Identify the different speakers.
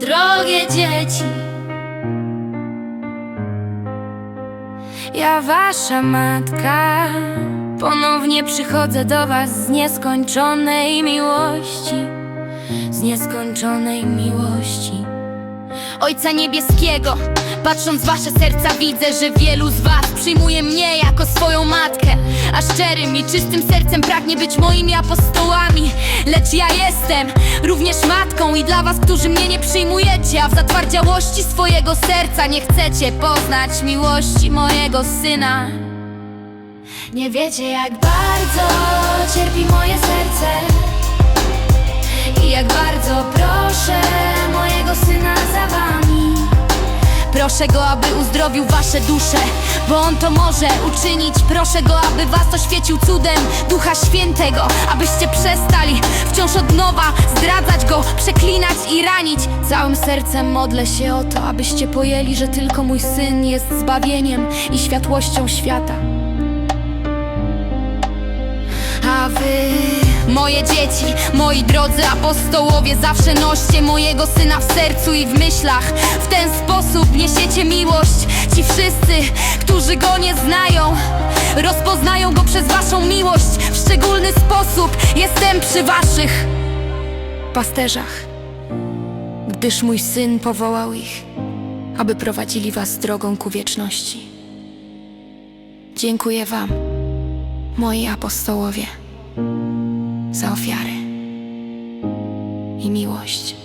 Speaker 1: dzieci. Ja wasza matka Ponownie przychodzę do was z nieskończonej miłości Z nieskończonej miłości Ojca Niebieskiego Patrząc w wasze serca widzę, że wielu z was Przyjmuje mnie jako swoją matkę. A szczerym i czystym sercem pragnie być moimi apostołami. Lecz ja jestem również matką I dla was, którzy mnie nie przyjmujecie A w zatwardziałości swojego serca nie chcecie poznać miłości mojego syna. Nie wiecie jak bardzo cierpi moje serce Proszę go, aby uzdrowił wasze dusze Bo on to może uczynić. Proszę go, aby was oświecił cudem Ducha Świętego Abyście przestali wciąż od nowa Zdradzać go, przeklinać i ranić. Całym sercem modlę się o to Abyście pojęli, że tylko mój Syn jest zbawieniem I światłością świata. A wy, moje dzieci, moi drodzy apostołowie Zawsze noście mojego syna w sercu i w myślach. W ten sposób niesiecie miłość. Ci wszyscy, którzy go nie znają Rozpoznają go przez waszą miłość. W szczególny sposób jestem przy waszych pasterzach Gdyż mój syn powołał ich Aby prowadzili was drogą ku wieczności. Dziękuję wam moi apostołowie, za ofiary i miłość.